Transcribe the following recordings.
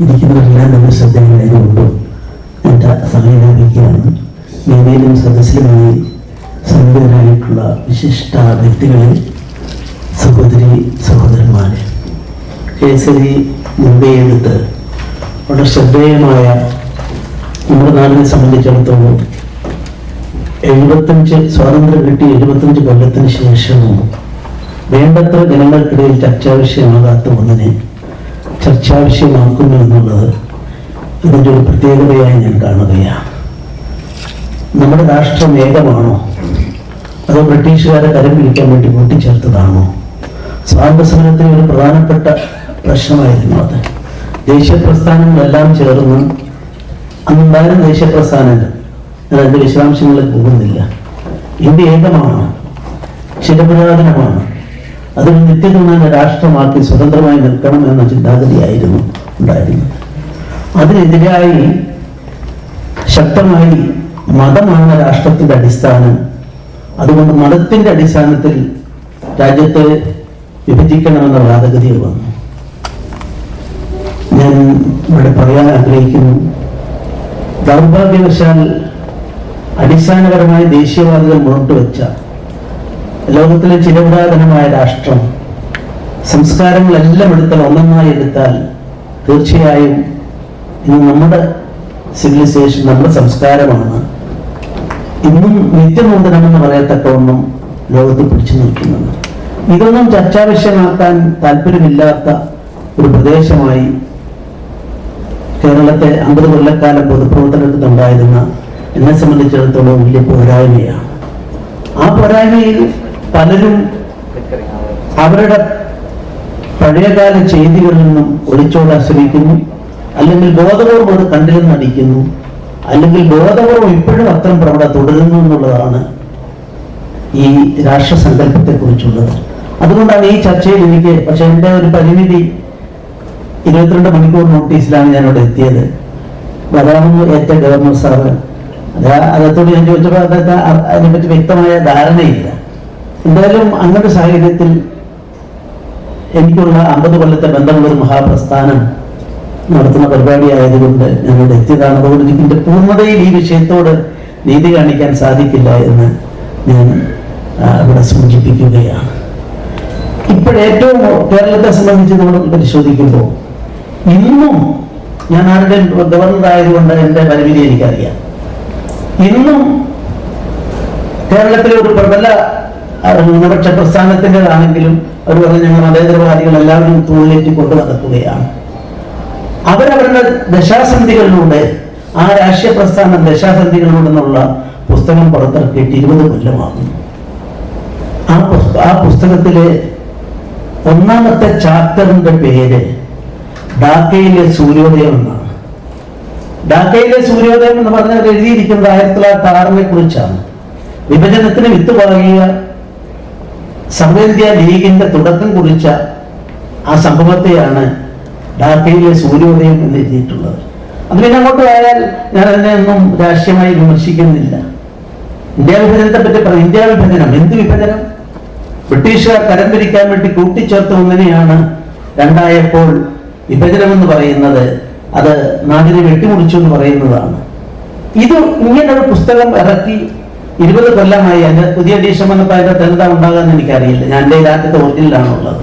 ഇരിക്കുന്നവരെല്ലാം നമ്മൾ ശ്രദ്ധയിലായതുകൊണ്ടും എന്റെ സമയം ലാഭിക്കുകയാണ് വേദിയിലും സദസ്സിലുമായി സന്നിധരായിട്ടുള്ള വിശിഷ്ട വ്യക്തികളിൽ സഹോദരി സഹോദരന്മാരെ. കേസരി മുമ്പേ എടുത്ത് വളരെ ശ്രദ്ധേയമായ നമ്മുടെ നാടിനെ സംബന്ധിച്ചിടത്തോളം എഴുപത്തഞ്ച് സ്വാതന്ത്ര്യം കിട്ടി എഴുപത്തഞ്ച് കൊല്ലത്തിന് ശേഷവും വേണ്ടത്ര ജനങ്ങൾക്കിടയിൽ ചർച്ചാ വിഷയമാകാത്ത ഒന്നിനെ ചർച്ചാ വിഷയമാക്കുന്നു എന്നുള്ളത് ഇതിന്റെ ഒരു പ്രത്യേകതയായി ഞാൻ കാണുകയാണ്. നമ്മുടെ രാഷ്ട്രം ഏകമാണോ? അതോ ബ്രിട്ടീഷുകാരെ കരം പിടിക്കാൻ വേണ്ടി കൂട്ടിച്ചേർത്തതാണോ? സ്വാതന്ത്ര്യ സമരത്തിന് ഒരു പ്രധാനപ്പെട്ട പ്രശ്നമായിരുന്നു അത്. ദേശീയ പ്രസ്ഥാനങ്ങളെല്ലാം ചേർന്ന് അന്നുണ്ടായിരുന്ന ദേശീയ പ്രസ്ഥാനങ്ങൾ ഞാൻ അതിന്റെ വിശദാംശങ്ങളിൽ പോകുന്നില്ല. ഇന്ത്യ ഏകമാണ്. ചിരപുരാതനമാണ് അതൊരു നിത്യതമായ രാഷ്ട്രമാക്കി സ്വതന്ത്രമായി നിൽക്കണം എന്ന ചിന്താഗതിയായിരുന്നു ഉണ്ടായിരുന്നത്. അതിനെതിരായി ശക്തമായി മതമാണ് രാഷ്ട്രത്തിന്റെ അടിസ്ഥാനം. അതുകൊണ്ട് മതത്തിന്റെ അടിസ്ഥാനത്തിൽ രാജ്യത്തെ വിഭജിക്കണമെന്ന വാദഗതി വന്നു. ഞാൻ ഇവിടെ പറയാൻ ആഗ്രഹിക്കുന്നു. ദൗർഭാഗ്യവശാൽ അടിസ്ഥാനപരമായ ദേശീയവാദികൾ മുന്നോട്ട് വെച്ച ലോകത്തിലെ ചിരപുരാതനമായ രാഷ്ട്രം സംസ്കാരങ്ങളെല്ലാം എടുത്താൽ ഒന്നൊന്നായി എടുത്താൽ തീർച്ചയായും ഇന്ന് നമ്മുടെ സിവിലൈസേഷൻ നമ്മുടെ സംസ്കാരമാണ്. ഇന്നും നിത്യനൂതനമെന്ന് ഒന്നും ലോകത്ത് പിടിച്ചു നിൽക്കുന്നത് ഇതൊന്നും ചർച്ചാ വിഷയമാക്കാൻ താല്പര്യമില്ലാത്ത ഒരു പ്രദേശമായി കേരളത്തെ അമ്പത് കൊല്ലക്കാലം പൊതുപ്രവർത്തനത്തിനുണ്ടായിരുന്ന എന്നെ സംബന്ധിച്ചിടത്തോളം വലിയ പോരായ്മയാണ്. ആ പോരായ്മയിൽ പലരും അവരുടെ പഴയകാല ചെയ്തികളിൽ നിന്നും ഒളിച്ചോടാൻ ശ്രമിക്കുന്നു. അല്ലെങ്കിൽ ബോധപൂർവം അത് കണ്ടിൽ നടിക്കുന്നു. അല്ലെങ്കിൽ ബോധപൂർവം ഇപ്പോഴും അത്തരം പ്രവണത തുടരുന്നു എന്നുള്ളതാണ് ഈ രാഷ്ട്രസങ്കല്പത്തെ കുറിച്ചുള്ളത് അതുകൊണ്ടാണ് ഈ ചർച്ചയിൽ എനിക്ക് പക്ഷെ എന്റെ ഒരു പരിമിതി ഇരുപത്തിരണ്ട് മണിക്കൂർ നോട്ടീസിലാണ് ഞാൻ ഇവിടെ എത്തിയത്. വരാമെന്ന് ഏറ്റ ഗവർണർ സാറ്. അകത്തോട് ഞാൻ ചോദിച്ചപ്പോൾ അതിനെപ്പറ്റി വ്യക്തമായ ധാരണയില്ല. എന്തായാലും അങ്ങനത്തെ സാഹചര്യത്തിൽ എനിക്കുള്ള അമ്പത് കൊല്ലത്തെ ബന്ധമുള്ള ഒരു മഹാപ്രസ്ഥാനം നടത്തുന്ന പരിപാടി ആയതുകൊണ്ട് ഇവിടെ എത്തിയതാണ്. അതുകൊണ്ട് പൂർണതയിൽ ഈ വിഷയത്തോട് നീതി കാണിക്കാൻ സാധിക്കില്ല എന്ന് ഞാൻ ഇവിടെ സൂചിപ്പിക്കുകയാണ്. ഇപ്പോഴേറ്റവും കേരളത്തെ സംബന്ധിച്ച് നമ്മൾ പരിശോധിക്കുമ്പോൾ ഇന്നും ഞാൻ ആരുടെ ഗവർണർ ആയതുകൊണ്ട് എന്റെ പരിമിതി എനിക്കറിയാം. ഇന്നും കേരളത്തിലെ ഒരു പ്രബല ന്യൂനപക്ഷ പ്രസ്ഥാനത്തിന്റെതാണെങ്കിലും അവർ പറഞ്ഞ ഞങ്ങൾ മതേതരവാദികൾ എല്ലാവരും തൂണിലേറ്റി കൊണ്ടു നടക്കുകയാണ്. അവരവരുടെ ദശാസന്ധികളിലൂടെ ആ രാഷ്ട്രീയ പ്രസ്ഥാനം ദശാസന്ധികളിലൂടെ പുസ്തകം പുറത്തിറക്കിയിട്ട് ഇരുപത് കൊല്ലമാകുന്നു. ആ ആ പുസ്തകത്തിലെ ഒന്നാമത്തെ ചാപ്റ്ററിന്റെ പേര് ഡാക്കയിലെ സൂര്യോദയം എന്നാണ്. ഡാക്കയിലെ സൂര്യോദയം എന്ന് പറഞ്ഞാൽ എഴുതിയിരിക്കുന്നത് ആയിരത്തി തൊള്ളായിരത്തി ആറിനെ കുറിച്ചാണ്. വിഭജനത്തിന് വിത്ത് പാകിയ സർവേന്ത്യ ലീഗിന്റെ തുടക്കം കുറിച്ച ആ സംഭവത്തെയാണ് ഡാക്കയിലെ സൂര്യോദയം എന്ന് എഴുതിയിട്ടുള്ളത്. അത് പിന്നെ അങ്ങോട്ട് പോയാൽ ഞാൻ അതിനെ ഒന്നും രാഷ്ട്രീയമായി വിമർശിക്കുന്നില്ല. ഇന്ത്യ വിഭജനത്തെ പറ്റി പറയും ഇന്ത്യ വിഭജനം. എന്ത് വിഭജനം? ബ്രിട്ടീഷുകാർ തരം പിരിക്കാൻ വേണ്ടി കൂട്ടിച്ചേർത്ത ഒന്നിനെയാണ് രണ്ടായപ്പോൾ വിഭജനം എന്ന് പറയുന്നത്. അത് നാടിനെ വെട്ടിമുറിച്ചു എന്ന് പറയുന്നതാണ്. ഇത് ഇങ്ങനെ ഒരു പുസ്തകം ഇറക്കി ഇരുപത് കൊല്ലമായി അതിന്റെ പുതിയ എഡീഷൻ വന്നപ്പോൾ അതിന്റെ എന്താ ഉണ്ടാകാന്ന് എനിക്കറിയില്ല. ഞാൻ എന്റെ രാജ്യത്തെ ഒറിജിനലാണുള്ളത്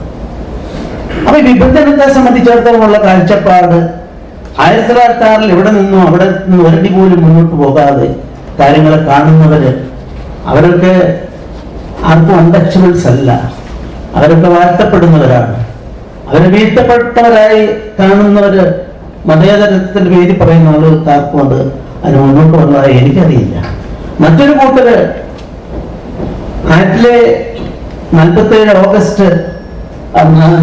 അപ്പൊ ഈ വിഭജനത്തെ സംബന്ധിച്ചിടത്തോളം ഉള്ള കാഴ്ചപ്പാട് ആയിരത്തി തൊള്ളായിരത്തി ആറിൽ എവിടെ നിന്നും അവിടെ നിന്നും ഒരടി പോലും മുന്നോട്ട് പോകാതെ കാര്യങ്ങളെ കാണുന്നവര് അവരൊക്കെ ആർക്കും അൺടച്ചബിൾസ് അല്ല. അവരൊക്കെ വാഴ്ത്തപ്പെടുന്നവരാണ്. അവരെ വീഴ്ത്തപ്പെട്ടവരായി കാണുന്നവര് മതേതരത്തിന്റെ പേര് പറയുന്ന ആളുകൾക്ക് ആർക്കും അത് അതിന് മുന്നോട്ട് വന്നതായി എനിക്കറിയില്ല. മറ്റൊരു കൂട്ടര് ആയിരത്തിലെ നാൽപ്പത്തേഴ് ഓഗസ്റ്റ്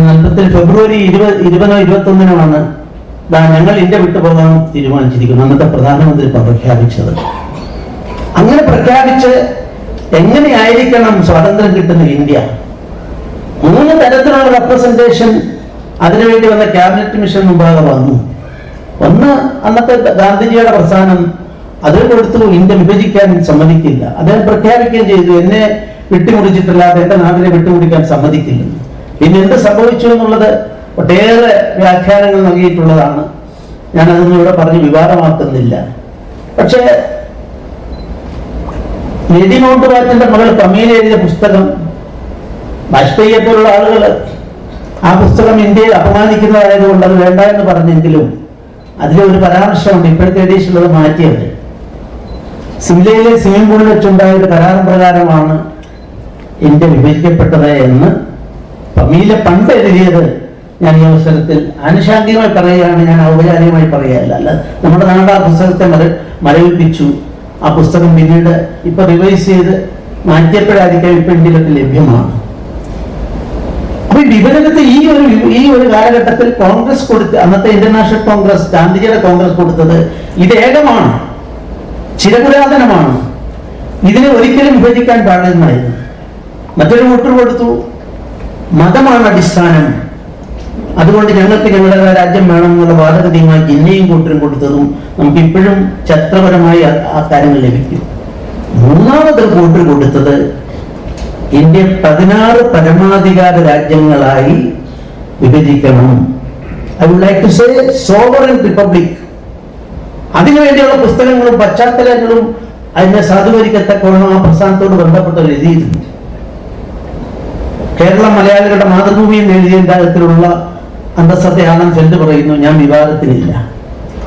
നാൽപ്പത്തേഴ് ഫെബ്രുവരി ഇരുപത് ഇരുപതോ ഇരുപത്തൊന്നിനുമാണ് ഞങ്ങൾ ഇന്ത്യ വിട്ടുപോകാൻ തീരുമാനിച്ചിരിക്കുന്നു അന്നത്തെ പ്രധാനമന്ത്രി പ്രഖ്യാപിച്ചത്. അങ്ങനെ പ്രഖ്യാപിച്ച് എങ്ങനെയായിരിക്കണം സ്വാതന്ത്ര്യം കിട്ടുന്ന ഇന്ത്യ? മൂന്ന് തരത്തിലുള്ള റെപ്രസെന്റേഷൻ അതിനുവേണ്ടി വന്ന ക്യാബിനറ്റ് മിഷൻ മുമ്പാകെ വന്നു. ഒന്ന് അന്നത്തെ ഗാന്ധിജിയുടെ പ്രസ്ഥാനം അത് കൊടുത്തു ഇന്ത്യ വിഭജിക്കാൻ സമ്മതിക്കില്ല. അദ്ദേഹം പ്രഖ്യാപിക്കുകയും ചെയ്തു. എന്നെ വിട്ടുമുടിച്ചിട്ടില്ലാതെ എന്റെ നാടിനെ വിട്ടുമുടിക്കാൻ സമ്മതിക്കില്ല. പിന്നെ എന്ത് സംഭവിച്ചു എന്നുള്ളത് ഒട്ടേറെ വ്യാഖ്യാനങ്ങൾ നൽകിയിട്ടുള്ളതാണ്. ഞാൻ അതൊന്നും ഇവിടെ പറഞ്ഞ് വിവാദമാക്കുന്നില്ല. പക്ഷേ നിധി മൗണ്ട് ബാറ്റന്റെ മകൾ കമീല എഴുതിയ പുസ്തകം വാജ്പേയിയെ പോലുള്ള ആളുകൾ ആ പുസ്തകം ഇന്ത്യയിൽ അപമാനിക്കുന്നതായതുകൊണ്ട് അത് വേണ്ട എന്ന് പറഞ്ഞെങ്കിലും അതിലെ ഒരു പരാമർശമുണ്ട്. ഇപ്പോഴത്തെ എഡീഷനുള്ളത് മാറ്റിയത് സിംലയിലെ സ്വിമ്മിംഗ് പൂളിൽ വെച്ചുണ്ടായ ഒരു കരാർ പ്രകാരമാണ് ഇന്ത്യ വിഭജിക്കപ്പെട്ടത് എന്ന് പമീല പണ്ട് എഴുതിയത് ഞാൻ ഈ അവസരത്തിൽ. ആനുഷാംഗികമായി പറയുകയാണ് ഞാൻ ഔപചാരികമായി പറയുകയല്ല. അല്ല നമ്മുടെ നാട് ആ പുസ്തകത്തെ മര മരവിപ്പിച്ചു. ആ പുസ്തകം പിന്നീട് ഇപ്പൊ റിവൈസ് ചെയ്ത് മാറ്റിയപ്പോഴായിരിക്കാം ഇപ്പൊ ഇന്ത്യയിലൊക്കെ ലഭ്യമാണ്. അപ്പൊ ഈ വിഭജനത്തെ ഈ ഒരു ഈ ഒരു കാലഘട്ടത്തിൽ കോൺഗ്രസ് കൊടുത്ത് അന്നത്തെ ഇന്റർനാഷണൽ കോൺഗ്രസ് ഗാന്ധിജിയുടെ കോൺഗ്രസ് കൊടുത്തത് ഇത് ഏകമാണ്. ചിരപുരാതനമാണ് ഇതിനെ ഒരിക്കലും വിഭജിക്കാൻ പാടില്ലായിരുന്നു മറ്റൊരു വോട്ടർ കൊടുത്തു. മതമാണ് അടിസ്ഥാനം. അതുകൊണ്ട് ഞങ്ങൾക്ക് ഞങ്ങളുടെ രാജ്യം വേണമെന്നുള്ള വാദഗതിയുമായി ജില്ലയും കൂട്ടരും കൊടുത്തതും നമുക്ക് ഇപ്പോഴും ചരിത്രപരമായി ആ കാര്യങ്ങൾ ലഭിക്കും. മൂന്നാമത് കൂട്ടർ കൊടുത്തത് ഇന്ത്യ പതിനാറ് പരമാധികാര രാജ്യങ്ങളായി വിഭജിക്കണം. I would like to say sovereign republic അതിനുവേണ്ടിയുള്ള പുസ്തകങ്ങളും പശ്ചാത്തലങ്ങളും അതിനെ സാധൂകരിക്കത്തക്കോണം ആ പ്രസ്ഥാനത്തോട് ബന്ധപ്പെട്ട് എഴുതിയിരുന്നു കേരള മലയാളികളുടെ മാതൃഭൂമി എന്ന് എഴുതിയ തരത്തിലുള്ള അന്തസത്തയാണെന്ന് ചെന്ന് പറയുന്നു ഞാൻ വിവാദത്തിനില്ല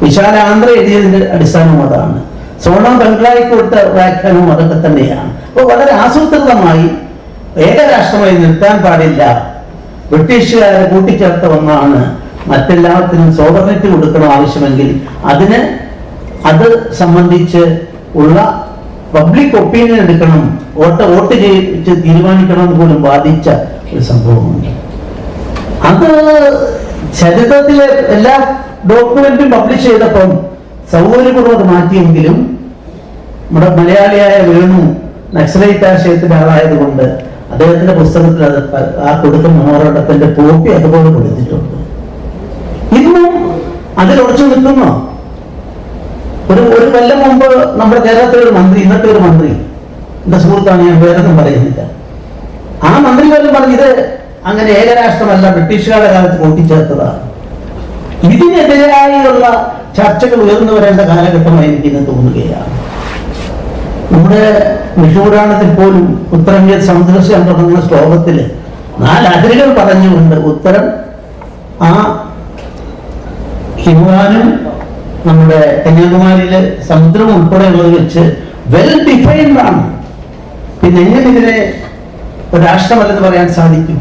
വിശാല ആന്ധ്ര എഴുതിയതിന്റെ അടിസ്ഥാനവും അതാണ്. സോണ ബംഗ്ലായി കൊടുത്ത വ്യാഖ്യാനവും അതൊക്കെ തന്നെയാണ്. അപ്പോൾ വളരെ ആസൂത്രിതമായി ഏകരാഷ്ട്രമായി നിർത്താൻ പാടില്ല. ബ്രിട്ടീഷുകാരെ കൂട്ടിച്ചേർത്ത ഒന്നാണ് മറ്റെല്ലാത്തിനും സോവർണിറ്റി കൊടുക്കണം ആവശ്യമെങ്കിൽ അതിന് അത് സംബന്ധിച്ച് ഉള്ള പബ്ലിക് ഒപ്പീനിയൻ എടുക്കണം വോട്ട് വോട്ട് ചെയ്യിച്ച് തീരുമാനിക്കണം എന്ന് പോലും ബാധിച്ച ഒരു സംഭവമുണ്ട്. അത് ചരിത്രത്തിലെ എല്ലാ ഡോക്യുമെന്റും പബ്ലിഷ് ചെയ്തപ്പം സൗകര്യപൂർവം അത് മാറ്റിയെങ്കിലും നമ്മുടെ മലയാളിയായ വേണു നക്സലൈറ്റ് ആശയത്തിന്റെ ആളായതുകൊണ്ട് അദ്ദേഹത്തിന്റെ പുസ്തകത്തിൽ അത് ആ കൊടുക്കുന്ന മെമ്മോറണ്ടത്തിന്റെ കോപ്പി അതുപോലെ കൊടുത്തിട്ടുണ്ട്. ഇന്നും അതിൽ ഉറച്ചു നിൽക്കുന്നു? ഒരു ഒരു കൊല്ലം മുമ്പ് നമ്മുടെ കേരളത്തിലെ ഒരു മന്ത്രി ഇന്നത്തെ ഒരു മന്ത്രി എന്റെ സുഹൃത്താണ് ഞാൻ വേറൊന്നും പറയുന്നില്ല. ആ മന്ത്രി പോലും ഇത് അങ്ങനെ ഏകരാഷ്ട്രമല്ല ബ്രിട്ടീഷുകാരുടെ കാലത്ത് കൂട്ടിച്ചേർത്തതാണ് ഇതിനെതിരായുള്ള ചർച്ചകൾ ഉയർന്നു വരേണ്ട കാലഘട്ടമായി എനിക്ക് ഇന്ന് തോന്നുകയാണ്. നമ്മുടെ വിഷുപുരാണത്തിൽ പോലും ഉത്തരംഗീത സമുദ്രസ്യം തുടങ്ങുന്ന ശ്ലോകത്തിൽ നാല് അതിരുകൾ പറഞ്ഞുകൊണ്ട് ഉത്തരം ആ ഹിമാനും നമ്മുടെ കന്യാകുമാരിയിലെ സമുദ്രം ഉൾപ്പെടെയുള്ളത് വെച്ച് വെൽ ഡിഫൈൻഡ് ആണ്. പിന്നെ എങ്ങനെ ഇതിനെ രാഷ്ട്രമല്ലെന്ന് പറയാൻ സാധിക്കും?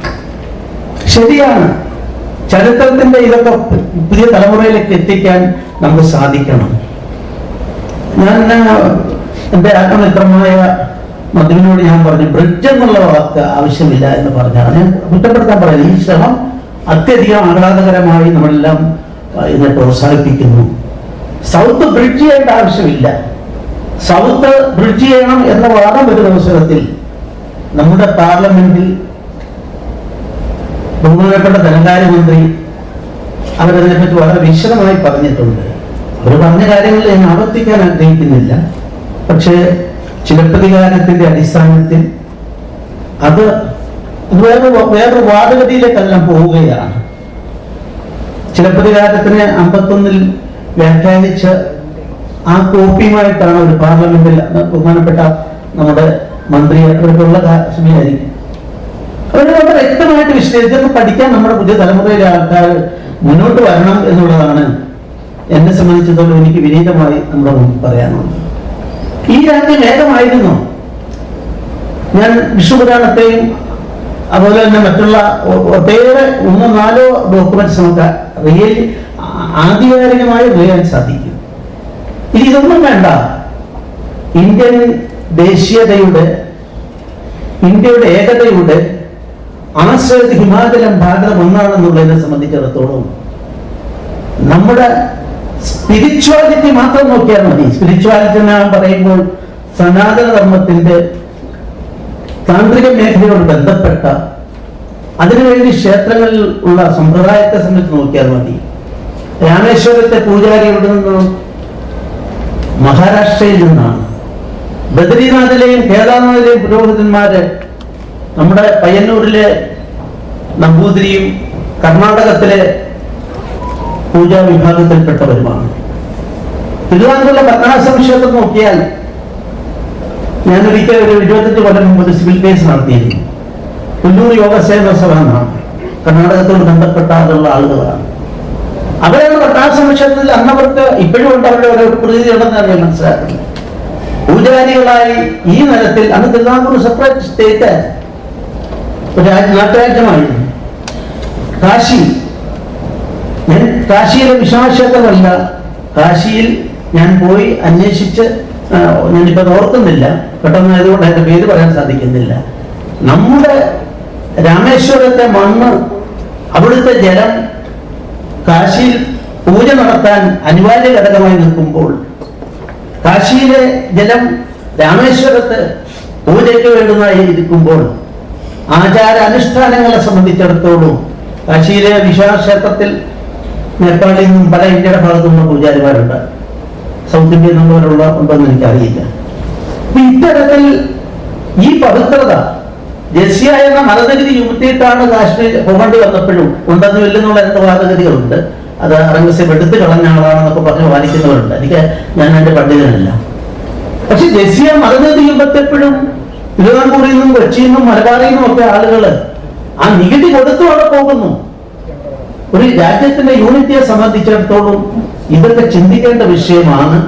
ശരിയാണ്. ചരിത്രത്തിന്റെ ഇതൊക്കെ പുതിയ തലമുറയിലേക്ക് എത്തിക്കാൻ നമുക്ക് സാധിക്കണം. ഞാൻ എന്റെ ആത്മമിത്രമായ മധുവിനോട് ഞാൻ പറഞ്ഞു ബ്രിഡ്ജ് എന്നുള്ള വാക്ക് ആവശ്യമില്ല എന്ന് പറഞ്ഞാണ്. ഞാൻ കുറ്റപ്പെടുത്താൻ പറയുന്നത് ഈ ശ്രമം അത്യധികം ആഹ്ലാദകരമായി നമ്മളെല്ലാം ഇതിനെ പ്രോത്സാഹിപ്പിക്കുന്നു. സൗത്ത് ബ്രിഡ്ജ് ചെയ്യേണ്ട ആവശ്യമില്ല. സൗത്ത് ബ്രിഡ്ജ് ചെയ്യണം എന്ന വാദം ഒരു അവസരത്തിൽ നമ്മുടെ പാർലമെന്റിൽ ബഹുമാനപ്പെട്ട ധനകാര്യമന്ത്രി അവരതിനെപ്പറ്റി വളരെ വിശദമായി പറഞ്ഞിട്ടുണ്ട്. അവർ പറഞ്ഞ കാര്യങ്ങൾ ഞാൻ ആവർത്തിക്കാൻ ആഗ്രഹിക്കുന്നില്ല. പക്ഷേ ചിലപ്പതികാരത്തിന്റെ അടിസ്ഥാനത്തിൽ അത് വേറെ വേറൊരു വാദഗതിയിലേക്കെല്ലാം പോവുകയാണ്. ചിലപ്പതികാരത്തിന് അമ്പത്തൊന്നിൽ വ്യാഖ്യാനിച്ച ആ കോപ്പിയുമായിട്ടാണ് ഒരു പാർലമെന്റിൽ ബഹുമാനപ്പെട്ട നമ്മുടെ മന്ത്രി അവർക്കുള്ള സമയമായിരിക്കും അവർ വളരെ വ്യക്തമായിട്ട് വിശദീകരിച്ചത് പഠിക്കാൻ നമ്മുടെ പുതിയ തലമുറയിലെ ആൾക്കാർ മുന്നോട്ട് വരണം എന്നുള്ളതാണ് എന്നെ സംബന്ധിച്ചിടത്തോളം എനിക്ക് വിനീതമായി നമ്മുടെ പറയാനുള്ളത്. ഈ രാജ്യം ഏകമായിരുന്നു. ഞാൻ വിഷുപുരാണത്തെയും അതുപോലെ തന്നെ മറ്റുള്ള ഒട്ടേറെ ഒന്നോ നാലോ ഡോക്യുമെന്റ്സ് നമുക്ക് റിയൽ ആധികാരികമായി ഉപയോഗിക്കാൻ സാധിക്കും. ഇനി ഇതൊന്നും വേണ്ട. ഇന്ത്യൻ ദേശീയതയുടെ ഇന്ത്യയുടെ ഏകതയുടെ ആശ്രയത്ത് ഹിമാചലം ഭാരതം ഒന്നാണെന്നുള്ളതിനെ സംബന്ധിച്ചിടത്തോളം നമ്മുടെ സ്പിരിച്വാലിറ്റി മാത്രം നോക്കിയാൽ മതി. സ്പിരിച്വാലിറ്റി ഞാൻ പറയുമ്പോൾ സനാതന ധർമ്മത്തിന്റെ താന്ത്രിക മേഖലയോട് ബന്ധപ്പെട്ട അതിനുവേണ്ടി ക്ഷേത്രങ്ങളിൽ ഉള്ള സമ്പ്രദായത്തെ സംബന്ധിച്ച് നോക്കിയാൽ മതി. രാമേശ്വരത്തെ പൂജാരി എവിടെ നിന്നാണ് മഹാരാഷ്ട്രയിൽ നിന്നാണ്. ബദ്രീനാഥിലെയും കേദാർനാഥിലെയും പുരോഹിതന്മാര് നമ്മുടെ പയ്യന്നൂരിലെ നമ്പൂതിരിയും കർണാടകത്തിലെ പൂജാ വിഭാഗത്തിൽപ്പെട്ടവരുമാണ്. തിരുവനന്തപുരം പത്മനാഭ ക്ഷേത്രം നോക്കിയാൽ ഞാൻ ഒരിക്കൽ ഒരു ഇരുപത്തഞ്ച് കൊല്ലം മുമ്പ് ഒരു സിവിൽ കേസ് നടത്തിയിരുന്നു. പുല്ലൂർ യോഗസേവ സഭ എന്നാണ്. കർണാടകത്തോട് ബന്ധപ്പെട്ടാതുള്ള ആളുകളാണ്. അവരാണ് പട്ടാള ക്ഷേത്രത്തിൽ അന്നവർക്ക് ഇപ്പോഴും ഉണ്ട് അവരുടെ ഒരു പ്രതീതി ഉണ്ടെന്ന് ഞാൻ മനസ്സിലാക്കുന്നത് പൂജാരികളായി ഈ നിലത്തിൽ അന്ന് തിരുവിതാംകൂർ സെപ്പറേറ്റ് സ്റ്റേറ്റ് നാട്ടുരാജ്യമായിരുന്നു. കാശി കാശിയിലെ വിശ്വാസക്ഷേത്രമല്ല കാശിയിൽ ഞാൻ പോയി അന്വേഷിച്ച് ഞാനിപ്പോൾ ഞാനിപ്പോ ഓർക്കുന്നില്ല. പെട്ടെന്ന് ആയതുകൊണ്ട് അതിന്റെ പേര് പറയാൻ സാധിക്കുന്നില്ല. നമ്മുടെ രാമേശ്വരത്തെ മണ്ണ് അവിടുത്തെ ജലം കാശിയിൽ പൂജ നടത്താൻ അനിവാര്യ ഘടകമായി നിൽക്കുമ്പോൾ കാശിയിലെ ജലം രാമേശ്വരത്ത് പൂജയ്ക്ക് വേണ്ടുന്നതായി ഇരിക്കുമ്പോൾ ആചാര അനുഷ്ഠാനങ്ങളെ സംബന്ധിച്ചിടത്തോളം കാശിയിലെ വിശാക്ഷേത്രത്തിൽ നേപ്പാളിൽ നിന്നും പല ഇന്ത്യയുടെ ഭാഗത്തു നിന്നും പൂജാരിമാരുണ്ട്. സൗത്ത് ഇന്ത്യയിൽ നിന്നുള്ളവരുള്ള ഉണ്ടോന്ന് എനിക്കറിയില്ല. ഇത്തരത്തിൽ ഈ പവിത്രത ജസ്യ എന്ന മതനികുതി ചുമത്തിയിട്ടാണ് കാശ്മീർ പോകേണ്ടി വന്നപ്പോഴും ഉണ്ടെന്ന് വെല്ലുന്നുള്ള രണ്ട് വാദഗതികളുണ്ട്. അത് അറങ്ങസ്യം എടുത്തു കളഞ്ഞ ആളാണെന്നൊക്കെ പറഞ്ഞ് വാദിക്കുന്നവരുണ്ട്. എനിക്ക് ഞാൻ എന്റെ പണ്ഡിതനല്ല. പക്ഷെ ജസ്യ മതനികുതി ചുമത്തപ്പോഴും തിരുവിതാംകൂറിൽ നിന്നും കൊച്ചിയിൽ നിന്നും മലബാറിൽ നിന്നും ഒക്കെ ആളുകൾ ആ നികുതി കൊടുത്തു അവിടെ പോകുന്നു. ഒരു രാജ്യത്തിന്റെ യൂണിറ്റിയെ സംബന്ധിച്ചിടത്തോളം ഇതൊക്കെ ചിന്തിക്കേണ്ട വിഷയമാണ്.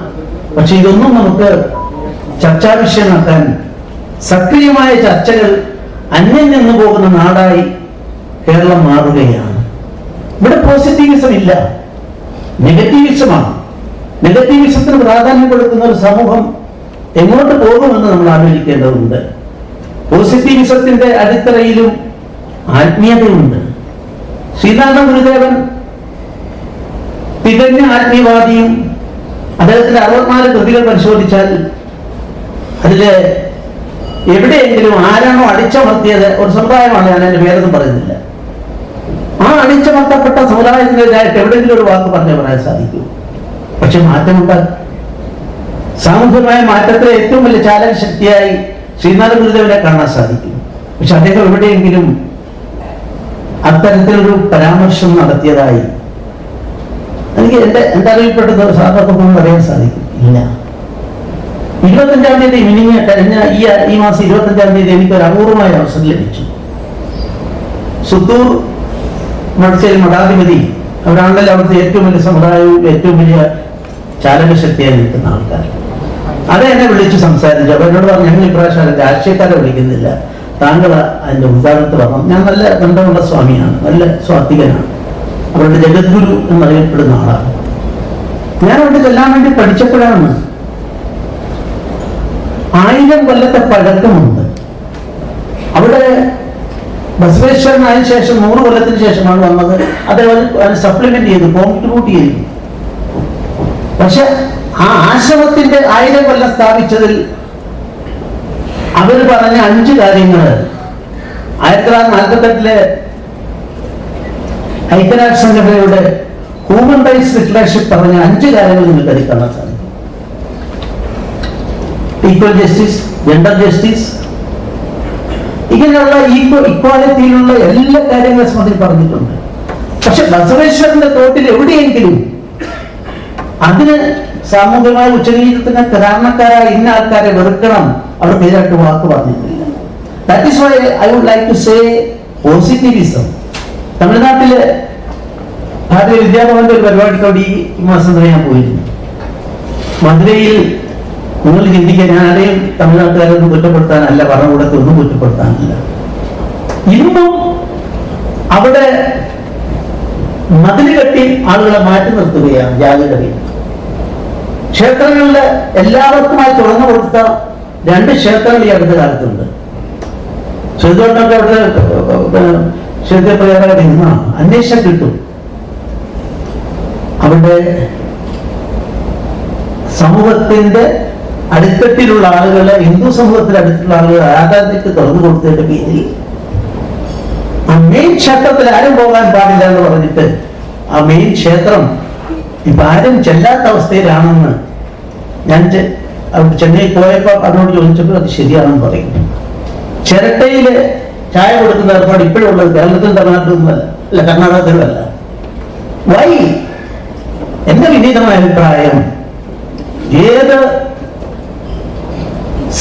പക്ഷെ ഇതൊന്നും നമുക്ക് ചർച്ചാ വിഷയമാക്കാൻ സക്രിയമായ ചർച്ചകൾ അന്യം നിന്ന് പോകുന്ന നാടായി കേരളം മാറുകയാണ്. ഇവിടെ പോസിറ്റീവിസം ഇല്ല. നെഗറ്റീവിസമാണ് നെഗറ്റീവിസത്തിന് പ്രാധാന്യം കൊടുക്കുന്ന ഒരു സമൂഹം എങ്ങോട്ട് പോകുമെന്ന് നമ്മൾ ആലോചിക്കേണ്ടതുണ്ട്. പോസിറ്റീവിസത്തിന്റെ അടിത്തറയിലും ആത്മീയതയുണ്ട്. ശ്രീനാഥ ഗുരുദേവൻ തികഞ്ഞ ആത്മീയവാദിയും അദ്ദേഹത്തിന്റെ അറുപത്തിനാല് കൃതികൾ പരിശോധിച്ചാൽ അതിൽ എവിടെയെങ്കിലും ആരാണോ അടിച്ചമർത്തിയത് ഒരു സമുദായമാണ് ഞാൻ എന്റെ പേരൊന്നും പറയുന്നില്ല. ആ അടിച്ചമർത്തപ്പെട്ട സമുദായത്തിനെതിരായിട്ട് എവിടെയെങ്കിലും ഒരു വാക്ക് പറഞ്ഞു പറയാൻ സാധിക്കൂ. പക്ഷെ മാറ്റമുണ്ടാകും സാമൂഹികമായ മാറ്റത്തിലെ ഏറ്റവും വലിയ ചാലക ശക്തിയായി ശ്രീനാഥ ഗുരുദേവനെ കാണാൻ സാധിക്കും. പക്ഷെ അദ്ദേഹം എവിടെയെങ്കിലും അത്തരത്തിലൊരു പരാമർശം നടത്തിയതായി എനിക്ക് എന്റെ എന്റെ അറിയപ്പെട്ടത് സാധാരണ അറിയാൻ സാധിക്കും. ഇല്ല. ഇരുപത്തഞ്ചാം തീയതി മിനിഞ്ഞ കഴിഞ്ഞ ഈ ഈ മാസം ഇരുപത്തഞ്ചാം തീയതി എനിക്ക് ഒരു അപൂർവമായ അവസരം ലഭിച്ചു. സുത്തൂർ മടച്ചേരി മഠാധിപതി അവരാണല്ലോ അവിടുത്തെ ഏറ്റവും വലിയ സമുദായവും ഏറ്റവും വലിയ ചാലക ശക്തിയായി നിൽക്കുന്ന ആൾക്കാർ. അത് എന്നെ വിളിച്ച് സംസാരിച്ചു. എന്നോട് പറഞ്ഞു ഞങ്ങൾ ഇപ്രാവശ്യം രാഷ്ട്രീയക്കാരെ വിളിക്കുന്നില്ല. താങ്കൾ അതിന്റെ ഉദ്ഘാടനത്തിൽ പറഞ്ഞു ഞാൻ നല്ല ബന്ധമുള്ള സ്വാമിയാണ് നല്ല സ്വാത്വികനാണ്. അവരുടെ ജഗദ്ഗുരു എന്നറിയപ്പെടുന്ന ആളാണ്. ഞാൻ അവിടെ ചെല്ലാൻ വേണ്ടി പഠിച്ചപ്പോഴാണ് ആയിരം കൊല്ലത്തെ പഴക്കമുണ്ട്. അവിടെ ബസവേശ്വരനായ ശേഷം നൂറ് കൊല്ലത്തിന് ശേഷമാണ് വന്നത്. അദ്ദേഹം സപ്ലിമെന്റ് ചെയ്തു കോൺട്രിബ്യൂട്ട് ചെയ്തു. പക്ഷെ ആ ആശ്രമത്തിന്റെ ആയിരം കൊല്ലം സ്ഥാപിച്ചതിൽ അവർ പറഞ്ഞ അഞ്ച് കാര്യങ്ങൾ ആയിരത്തി തൊള്ളായിരത്തി നാൽപ്പത്തെട്ടിലെ ഐക്യരാഷ്ട്ര സംഘടനയുടെ ഹ്യൂമൻ റൈറ്റ്സ് ഡിക്ലറേഷൻ പറഞ്ഞ അഞ്ച് കാര്യങ്ങൾ നിങ്ങൾക്ക് കാണാൻ സാധിക്കും ഈക്വൽ ജസ്റ്റിസ് ജെൻഡർ ജസ്റ്റിസ് ഇങ്ങനെയുള്ള ഈക്വൽ ഇക്വാലിറ്റിയിലുള്ള എല്ലാ കാര്യങ്ങളും സ്മൃതി പറഞ്ഞിട്ടുണ്ട്. പക്ഷെ ബസവേശ്വരന്റെ തോട്ടിൽ എവിടെയെങ്കിലും അതിന് സാമൂഹികമായ ഉച്ചനീചത്തിന് കാരണക്കാരായ ഇന്ന ആൾക്കാരെ വെറുക്കണം അവർക്ക് എതിരായിട്ട് വാക്ക് പറഞ്ഞിട്ടില്ല. That is why I would like to say positivism തമിഴ്നാട്ടിൽ ഭാരതീയ വിദ്യാഭവന്റെ ഒരു പരിപാടിക്കോട് ഈ മാസം തന്നെ ഞാൻ പോയിരുന്നു. മധുരയിൽ നിങ്ങൾ ചിന്തിക്കാൻ ഞാൻ ആരെയും തമിഴ്നാട്ടുകാരൊന്നും കുറ്റപ്പെടുത്താനല്ല ഭരണകൂടത്തെ ഒന്നും കുറ്റപ്പെടുത്താനല്ല. ഇന്നും അവിടെ മതിൽ കെട്ടി ആളുകളെ മാറ്റി നിർത്തുകയാണ് ജാഗ്രതയിൽ ക്ഷേത്രങ്ങളിൽ എല്ലാവർക്കുമായി തുറന്നു കൊടുത്ത രണ്ട് ക്ഷേത്രങ്ങൾ ഈ അടുത്ത കാലത്തുണ്ട്. ശ്രീതോട്ടൊക്കെ അവിടെ ക്ഷേത്രപ്രയോഗം നിന്നാണ് അന്വേഷണം കിട്ടും. അവിടെ സമൂഹത്തിന്റെ അടിത്തട്ടിലുള്ള ആളുകളെ ഹിന്ദു സമൂഹത്തിൽ അടുത്തുള്ള ആളുകൾ ആരാധനയ്ക്ക് തുറന്നു കൊടുത്തതിന്റെ പേരിൽ ആ മെയിൻ ക്ഷേത്രത്തിൽ ആരും പോകാൻ പാടില്ല എന്ന് പറഞ്ഞിട്ട് ആ മെയിൻ ക്ഷേത്രം ഇപ്പൊ ആരും ചെല്ലാത്ത അവസ്ഥയിലാണെന്ന് ഞാൻ ചെന്നൈ പോയപ്പോ അതിനോട് ചോദിച്ചപ്പോൾ അത് ശരിയാണെന്ന് പറയും. ചിരട്ടയിൽ ചായ കൊടുക്കുന്ന ഏർപ്പാട് ഇപ്പോഴുള്ളത് കേരളത്തിൽ തമിഴ്നാട്ടിലൊന്നുമല്ല അല്ല. കർണാടകത്തിലുമല്ല വൈ എന്റെ വിനീതമായ അഭിപ്രായം ഏത്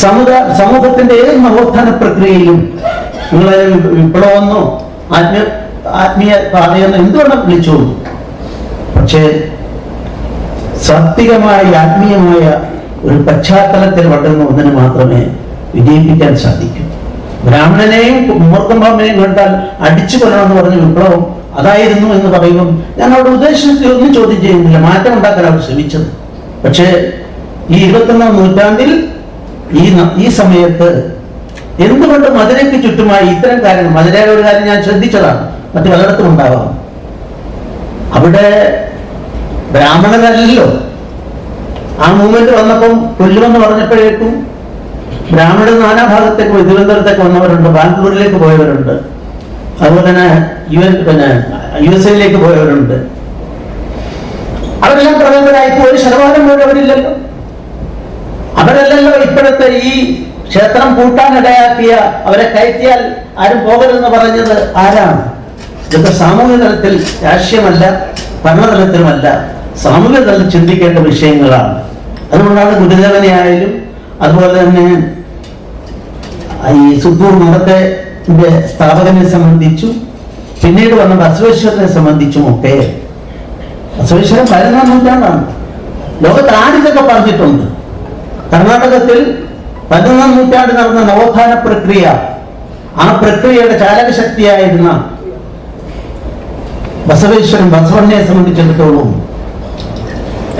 സമുദ സമൂഹത്തിന്റെ ഏത് നവോത്ഥാന പ്രക്രിയയിലും നിങ്ങളെ വിപ്ലവമെന്നോ ആത്മീയ ആത്മീയ പാതയെന്നോ എന്തുകൊണ്ടും വിളിച്ചോളൂ. പക്ഷേ സാത്വികമായ ആത്മീയമായ ഒരു പശ്ചാത്തലത്തിൽ വളരുന്ന ഒന്നിന് മാത്രമേ വിജയിപ്പിക്കാൻ സാധിക്കൂ. ബ്രാഹ്മണനെയും മൂർഖമ്പാമ്പിനെയും കണ്ടാൽ അടിച്ചു കൊല്ലണമെന്ന് പറഞ്ഞ വിപ്ലവം അതായിരുന്നു എന്ന് പറയുമ്പോൾ ഞാൻ അവിടെ ഉദ്ദേശത്തിൽ ഒന്നും ചോദ്യം ചെയ്യുന്നില്ല മാറ്റം ഉണ്ടാക്കാൻ അവർ ശ്രമിച്ചത്. പക്ഷേ ഈ ഇരുപത്തൊന്നാം നൂറ്റാണ്ടിൽ ഈ ഈ സമയത്ത് എന്തുകൊണ്ട് മധുരയ്ക്ക് ചുറ്റുമായി ഇത്തരം കാര്യങ്ങൾ മധുരയുടെ ഒരു കാര്യം ഞാൻ ശ്രദ്ധിച്ചതാണ് മറ്റു പലയിടത്തും ഉണ്ടാവാം. അവിടെ ബ്രാഹ്മണരല്ലല്ലോ. ആ മൂവ്മെന്റ് വന്നപ്പം കൊല്ലുമെന്ന് പറഞ്ഞപ്പോഴേക്കും ബ്രാഹ്മണർ നാനാഭാഗത്തേക്ക് ഭാഗത്തേക്ക് തിരുവനന്തപുരത്തേക്ക് വന്നവരുണ്ട് ബാംഗ്ലൂരിലേക്ക് പോയവരുണ്ട്. അതുപോലെ തന്നെ യു എൻ പിന്നെ യു എസ് എയിലേക്ക് പോയവരുണ്ട്. അവരെല്ലാം പ്രഗത്ഭരായിട്ട് ഒരു ശതമാനം പോലും അവരില്ലല്ലോ. അവരല്ലല്ലോ ഇപ്പോഴത്തെ ഈ ക്ഷേത്രം പൂട്ടാനിടയാക്കിയ അവരെ കയറ്റിയാൽ ആരും പോകരുതെന്ന് പറഞ്ഞത് ആരാണ്? ഇതൊക്കെ സാമൂഹിക തലത്തിൽ രാഷ്ട്രീയമല്ല ഭരണതലത്തിലുമല്ല. സാമൂഹിക തലത്തിൽ ചിന്തിക്കേണ്ട വിഷയങ്ങളാണ്. അതുകൊണ്ടാണ് ഗുരുദേവനെ ആയാലും അതുപോലെ തന്നെ ഈ സുത്തൂർ മഠത്തെ സ്ഥാപകനെ സംബന്ധിച്ചും പിന്നീട് വന്ന ബസവേശ്വരനെ സംബന്ധിച്ചും ഒക്കെ ബസവേശ്വരൻ പതിനൊന്നാം നൂറ്റാണ്ടാണ്. ലോകത്ത് ആരിതൊക്കെ പറഞ്ഞിട്ടുണ്ട്. കർണാടകത്തിൽ പതിനൊന്നാം നൂറ്റാണ്ട് നടന്ന നവോത്ഥാന പ്രക്രിയ ആ പ്രക്രിയയുടെ ചാലകശക്തിയായിരുന്ന ബസവേശ്വരൻ ബസവണ്ണയെ സംബന്ധിച്ചിടത്തോളം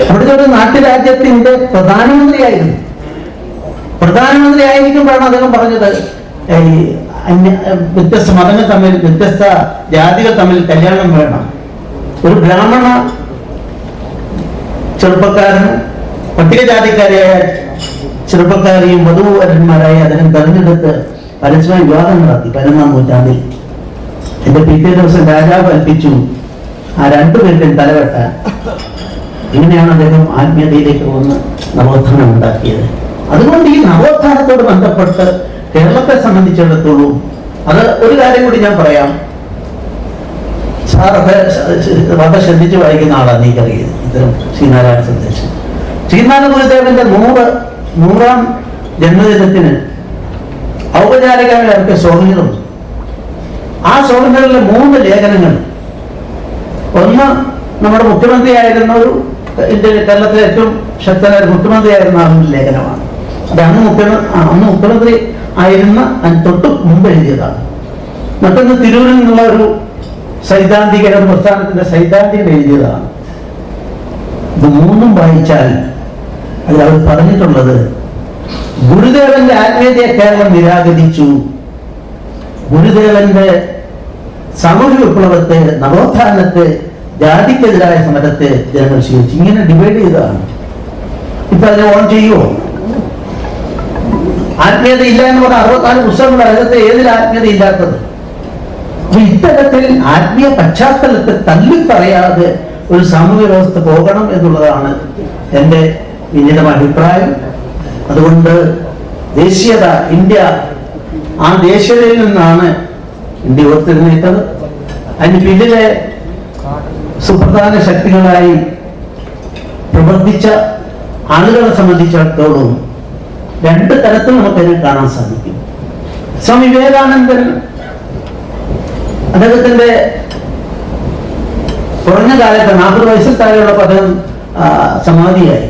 അവിടുത്തെ ഒരു നാട്ടുരാജ്യത്തിന്റെ പ്രധാനമന്ത്രിയായിരുന്നു. പ്രധാനമന്ത്രി ആയിരിക്കുമ്പോഴാണ് അദ്ദേഹം പറഞ്ഞത് ഈ അന്യ വ്യത്യസ്ത മതങ്ങൾ തമ്മിൽ വ്യത്യസ്ത ജാതികൾ തമ്മിൽ കല്യാണം വേണം. ഒരു ബ്രാഹ്മണ ചെറുപ്പക്കാരനും പട്ടികജാതിക്കാരിയായ ചെറുപ്പക്കാരെയും വധുവരന്മാരായി അദ്ദേഹം തെരഞ്ഞെടുത്ത് പരസ്പരം വിവാഹം നടത്തി പതിനൊന്നാം നൂറ്റാണ്ടിൽ. എന്റെ പിറ്റേ ദിവസം രാജാവ് കൽപ്പിച്ചു. ആ രണ്ടുപേരുടെയും തലവെട്ടാൻ ഇങ്ങനെയാണ് അദ്ദേഹം ആത്മീയതയിലേക്ക് വന്ന് നവോത്ഥാനം ഉണ്ടാക്കിയത്. അതുകൊണ്ട് ഈ നവോത്ഥാനത്തോട് ബന്ധപ്പെട്ട് കേരളത്തെ സംബന്ധിച്ചിടത്തോളം അത് ഒരു കാര്യം കൂടി ഞാൻ പറയാം. സാറൊക്കെ വളരെ ശ്രദ്ധിച്ച് വായിക്കുന്ന ആളാണ് എനിക്കറിയത് ഇത്തരം ശ്രീനാരായണ സന്ദേശം ശ്രീനാരായണ ഗുരുദേവന്റെ നൂറ് നൂറാം ജന്മദിനത്തിന് ഔപചാരികമായി അവർക്ക് സ്വാതന്ത്ര്യമുണ്ട് ആ സ്വാതന്ത്ര്യത്തിലെ മൂന്ന് ലേഖനങ്ങൾ. ഒന്ന് നമ്മുടെ മുഖ്യമന്ത്രിയായിരുന്ന ഒരു ഇന്ത്യയിലെ കേരളത്തിലെ ഏറ്റവും ശക്തനായ ഒരു മുഖ്യമന്ത്രിയായിരുന്ന ആളുടെ ലേഖനമാണ്. അത് അന്ന് മുഖ്യമന്ത്രി അന്ന് മുഖ്യമന്ത്രി ആയിരുന്ന തൊട്ട് മുമ്പ് എഴുതിയതാണ്. മറ്റൊന്ന് തിരൂരിൽ നിന്നുള്ള ഒരു സൈദ്ധാന്തിക ഒരു പ്രസ്ഥാനത്തിന്റെ സൈദ്ധാന്തികൻ എഴുതിയതാണ്. ഇത് മൂന്നും വായിച്ചാൽ അതിൽ അവർ പറഞ്ഞിട്ടുള്ളത് ഗുരുദേവന്റെ ആത്മീയതയെ കേരളം നിരാകരിച്ചു. ഗുരുദേവന്റെ സാമൂഹ്യ വിപ്ലവത്തെ നവോത്ഥാനത്തെ ജാതിക്കെതിരായ സമരത്തെ ജനങ്ങൾ സ്വീകരിച്ചു. ഇങ്ങനെ ഡിവൈഡ് ചെയ്തതാണ്. ഇപ്പൊ അതിനെ ഓൺ ചെയ്യുമോ ആത്മീയത ഇല്ല എന്ന് പറഞ്ഞ അറുപത്തിനാല് പുസ്തകങ്ങൾ അതിനകത്ത് ഏതിൽ ആത്മീയത ഇല്ലാത്തത്? അപ്പൊ ഇത്തരത്തിൽ ആത്മീയ പശ്ചാത്തലത്തെ തള്ളിപ്പറയാതെ ഒരു സാമൂഹ്യ വ്യവസ്ഥ പോകണം എന്നുള്ളതാണ് എന്റെ വിനീതമായ അഭിപ്രായം. അതുകൊണ്ട് ദേശീയത ഇന്ത്യ ആ ദേശീയതയിൽ നിന്നാണ് ഇന്ത്യ ഉയർത്തിരുന്നേറ്റത്. അതിന് പിന്നിലെ സുപ്രധാന ശക്തികളായി പ്രവർത്തിച്ച ആളുകളെ സംബന്ധിച്ചിടത്തോളം രണ്ട് തരത്തിൽ നമുക്കതിനെ കാണാൻ സാധിക്കും. സ്വാമി വിവേകാനന്ദൻ അദ്ദേഹത്തിന്റെ കുറഞ്ഞ കാലത്ത് നാൽപ്പത് വയസ്സിൽ താഴെയുള്ള പദം സമാധിയായി.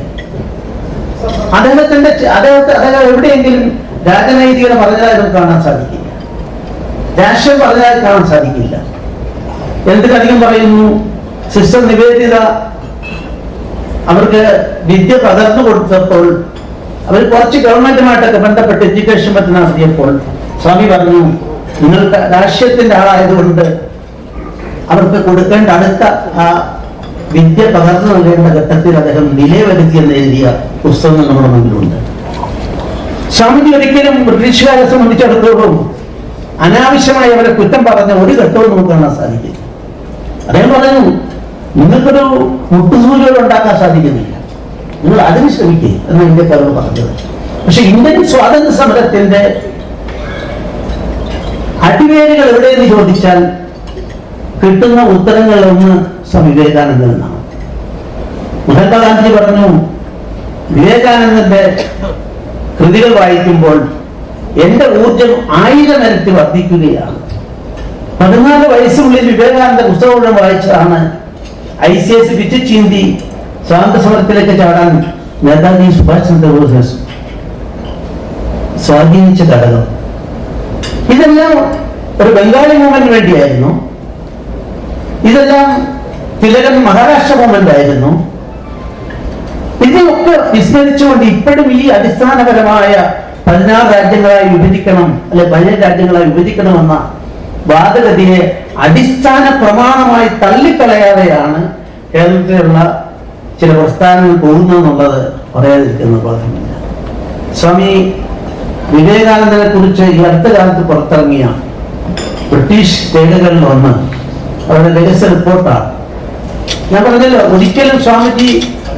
അദ്ദേഹത്തിന്റെ അദ്ദേഹത്തെ അദ്ദേഹം എവിടെയെങ്കിലും രാജനൈതികത പറഞ്ഞതായി നമുക്ക് കാണാൻ സാധിക്കില്ല. രാഷ്ട്രീയം പറഞ്ഞതായി കാണാൻ സാധിക്കില്ല. എന്തിനധികം പറയുന്നു? സിസ്റ്റർ നിവേദിത അവർക്ക് വിദ്യ പകർന്നു കൊടുത്തപ്പോൾ അവർ കുറച്ച് ഗവൺമെന്റുമായിട്ടൊക്കെ ബന്ധപ്പെട്ട് എഡ്യൂക്കേഷൻ പറ്റി നടത്തിയപ്പോൾ സ്വാമി പറഞ്ഞു നിങ്ങൾ രാഷ്ട്രീയത്തിന്റെ ആളായതുകൊണ്ട് അവർക്ക് കൊടുക്കേണ്ട അടുത്ത ആ വിദ്യ പകർന്നു നൽകേണ്ട ഘട്ടത്തിൽ അദ്ദേഹം വിലയിരുത്തിയെന്ന് എഴുതിയ പുസ്തകങ്ങൾ നമ്മുടെ മുന്നിലുണ്ട്. സ്വാമിജി ഒരിക്കലും ബ്രിട്ടീഷുകാരെ സംബന്ധിച്ചിടത്തോളം അനാവശ്യമായി അവരെ കുറ്റം പറഞ്ഞ ഒരു ഘട്ടവും നമുക്ക് കാണാൻ സാധിക്കില്ല. അദ്ദേഹം പറഞ്ഞു നിങ്ങൾക്കൊരു മുട്ടുസൂചികൾ ഉണ്ടാക്കാൻ സാധിക്കുന്നില്ല. നിങ്ങൾ അതിന് ശ്രമിക്കുക എന്ന് ഇന്ത്യക്കാരോട് പറഞ്ഞത്. പക്ഷെ ഇന്ത്യൻ സ്വാതന്ത്ര്യ സമരത്തിന്റെ അടിവേരുകൾ എവിടെയെന്ന് ചോദിച്ചാൽ കിട്ടുന്ന ഉത്തരങ്ങൾ ഒന്ന് സ്വാമി വിവേകാനന്ദൻ എന്നാണ് മഹാത്മാഗാന്ധി പറഞ്ഞു വിവേകാനന്ദന്റെ കൃതികൾ വായിക്കുമ്പോൾ എന്റെ ഊർജം ആയിരം ഇരട്ടി വർദ്ധിക്കുകയാണ്. പതിനാല് വയസ്സിനുള്ളിൽ വിവേകാനന്ദ പുസ്തകം വായിച്ചതാണ്. ഐ സി എസ് പിച്ച് ചീന്തി സ്വാതന്ത്ര്യ സമരത്തിലേക്ക് ചാടാൻ നേതാജി സുഭാഷ് ചന്ദ്രബോസ് സ്വാധീനിച്ച ഘടകം. ഇതെല്ലാം ഒരു ബംഗാളി മൂവ്മെന്റ് വേണ്ടിയായിരുന്നു. ഇതെല്ലാം തിലകൻ മഹാരാഷ്ട്ര മൂവ്മെന്റ് ആയിരുന്നു ഇതിനൊക്കെ വിസ്മരിച്ചുകൊണ്ട് ഇപ്പോഴും ഈ അടിസ്ഥാനപരമായ പതിനാറ് രാജ്യങ്ങളായി വിഭജിക്കണം അല്ലെ പതിനേഴ് രാജ്യങ്ങളായി വിഭജിക്കണമെന്ന വാദഗതിയെ അടിസ്ഥാന പ്രമാണമായി തള്ളിക്കളയാതെയാണ് കേരളത്തിലുള്ള ചില പ്രസ്ഥാനങ്ങൾ പോകുന്നതെന്നുള്ളത് പറയാതിരിക്കുന്ന പാഠമില്ല സ്വാമി വിവേകാനന്ദനെ കുറിച്ച് ഈ അടുത്ത കാലത്ത് പുറത്തിറങ്ങിയ ബ്രിട്ടീഷ് രേഖകളിൽ ഒന്ന് അവരുടെ രഹസ്യ റിപ്പോർട്ടാണ്. ഞാൻ പറഞ്ഞല്ലോ ഒരിക്കലും സ്വാമിജി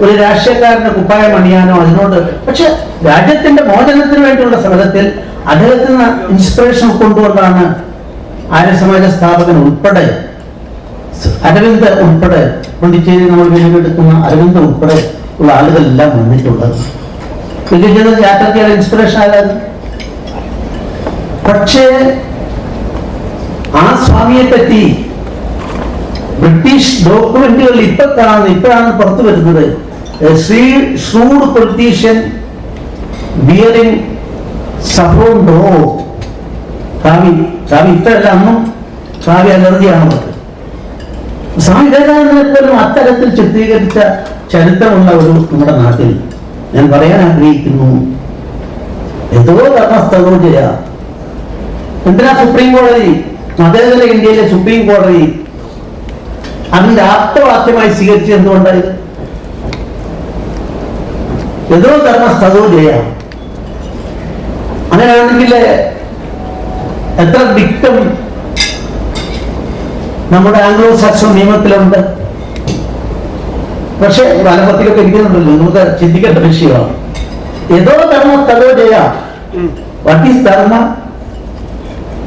ഒരു രാഷ്ട്രീയക്കാരന്റെ കുപ്പായം അണിയാനോ അതിനോട് പക്ഷെ രാജ്യത്തിന്റെ മോചനത്തിന് വേണ്ടിയുള്ള ശ്രമത്തിൽ അദ്ദേഹത്തിന് ഇൻസ്പിറേഷൻ കൊണ്ടുകൊണ്ടാണ് ആര്യസമാജ സ്ഥാപകൻ ഉൾപ്പെടെ അരവിന്ദ് ഉൾപ്പെടെ പോണ്ടിച്ചേരി നമ്മൾ വിലക്കെടുക്കുന്ന അരവിന്ദ് ഉൾപ്പെടെ ഉള്ള ആളുകളെല്ലാം വന്നിട്ടുള്ളത്. വികസന യാത്രക്കാരുടെ ഇൻസ്പിറേഷൻ ആരാണ്? പക്ഷേ ആ സ്വാമിയെ പറ്റി ബ്രിട്ടീഷ് ഡോക്യുമെന്റുകൾ ഇപ്പൊ കാണുന്നത് ഇപ്പോഴാണ് പുറത്തു വരുന്നത്. ശ്രീ ഷൂഡ് പൊളിറ്റീഷ്യൻ സഫോൺ ഡോ. കാവി കാവി ഇപ്പോഴല്ല അന്നും കാവി അലർജിയാണ് സ്വാമി വിവേകാനന്ദനെ പോലും അത്തരത്തിൽ ചിത്രീകരിച്ച ചരിത്രമുള്ള ഒരു നമ്മുടെ നാട്ടിൽ ഞാൻ പറയാൻ ആഗ്രഹിക്കുന്നു. എന്തോ കർമ്മസ്ഥലോ എന്തിനാ സുപ്രീം കോടതി? മതേതര ഇന്ത്യയിലെ സുപ്രീം കോടതി അതിന്റെ ആപ്തവാക്യമായി സ്വീകരിച്ച് എന്തുകൊണ്ടായത് എതോ ധർമ്മ സ്ഥലവും ചെയ്യാം അങ്ങനെയാണെങ്കിൽ എത്ര ഡിക്റ്റം നമ്മുടെ ആംഗ്ലോ സാക്സൺ നിയമത്തിലുണ്ട്. പക്ഷെ വനപത്തിലൊക്കെ ഇരിക്കുന്നുണ്ടല്ലോ. നമുക്ക് ചിന്തിക്കേണ്ട വിഷയമാണ്. ഏതോ ധർമ്മ സ്ഥലവും ചെയ്യാം വട്ടി സ്ഥലം ധർമ്മ?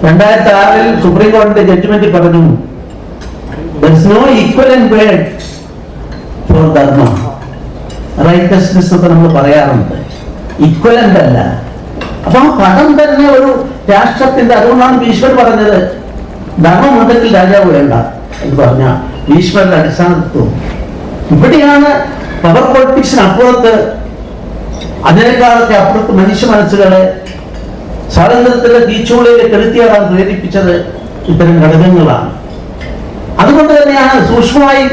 രണ്ടായിരത്തി ആറിൽ സുപ്രീം കോടതി ജഡ്ജ്മെന്റ് പറഞ്ഞു there is no equivalent word for dharma. Righteousness ഒക്കെ നമ്മൾ പറയാറുണ്ട്. ഇക്വലന്റ് അല്ല. അപ്പൊ ആ പദം തന്നെ ഒരു രാഷ്ട്രത്തിന്റെ അതുകൊണ്ടാണ് ഭീഷ്മർ പറഞ്ഞത് ധർമ്മം ഉണ്ടെങ്കിൽ രാജാവ് വേണ്ട എന്ന് പറഞ്ഞ ഭീഷ്മരുടെ അടിസ്ഥാനത്വം. ഇവിടെയാണ് പവർ പൊളിറ്റിക്സിന് അപ്പുറത്ത് അതിനേക്കാളൊക്കെ അപ്പുറത്ത് മനുഷ്യ മനസ്സുകളെ സ്വാതന്ത്ര്യത്തിന്റെ തീച്ചൂളയിൽ കെടുത്തിയാടാൻ പ്രേരിപ്പിച്ചത് ഇത്തരം ഘടകങ്ങളാണ്. അതുകൊണ്ട് തന്നെയാണ് സൂക്ഷ്മമായി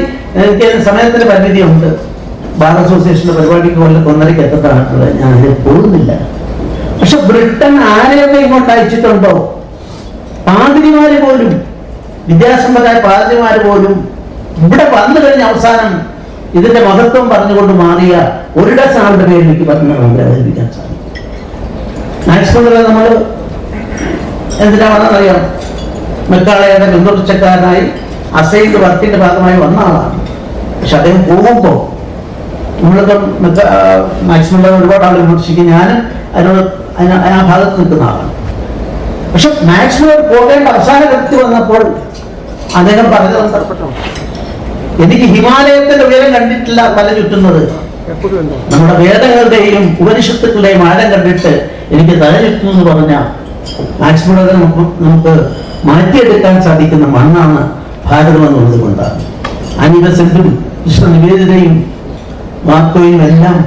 എനിക്ക് സമയത്തിന് പരിമിതിയുണ്ട്. ബാർ അസോസിയേഷന്റെ പരിപാടിക്ക് കൊല്ലം ഒന്നരയ്ക്ക് എത്തത്താണുള്ളത് ഞാൻ അതിന് പോകുന്നില്ല. പക്ഷെ ബ്രിട്ടൻ ആരെയൊക്കെ ഇങ്ങോട്ട് അയച്ചിട്ടുണ്ടോ? പാതിരിമാര് പോലും വിദ്യാസമ്പന്നരായ പാതിരിമാര് പോലും ഇവിടെ വന്നു കഴിഞ്ഞ അവസാനം ഇതിന്റെ മഹത്വം പറഞ്ഞുകൊണ്ട് മാറിയ ഒരു സാറിന്റെ ആളുടെ പേര് എനിക്ക് പറഞ്ഞാൽ നമുക്ക് അവതരിപ്പിക്കാൻ സാധിക്കും. നമ്മൾ എന്തിനാണെന്നറിയാം മെക്കാളയുടെ പിന്തുടർച്ചക്കാരനായി അസൈൻഡ് വർക്കിന്റെ ഭാഗമായി വന്ന ആളാണ്. പക്ഷെ അദ്ദേഹം പോകുമ്പോൾ നമ്മളിപ്പം മാക്സിമം ഒരുപാട് ആളുകൾ വിമർശിക്കും. ഞാൻ അതിനോട് അതിന് ആ ഭാഗത്ത് നിൽക്കുന്ന ആളാണ്. പക്ഷെ മാക്സിമം പോകേണ്ട അവസാന വ്യക്തി വന്നപ്പോൾ അദ്ദേഹം പറഞ്ഞത് എനിക്ക് ഹിമാലയത്തിന്റെ ഉയരം കണ്ടിട്ടില്ല തല ചുറ്റുന്നത്. നമ്മുടെ വേദങ്ങളുടെയും ഉപനിഷത്തുക്കളുടെയും ആഴം കണ്ടിട്ട് എനിക്ക് തല ചുറ്റുന്നു എന്ന് പറഞ്ഞ മാക്സിമം നമുക്ക് നമുക്ക് മാറ്റിയെടുക്കാൻ സാധിക്കുന്ന മണ്ണാണ് ഭാരതം എന്നുള്ളത് കൊണ്ടാണ് വിശ്വനിവേദനയും കൃഷ്ണ നിവേദിതയും മാർക്കോയും എല്ലാം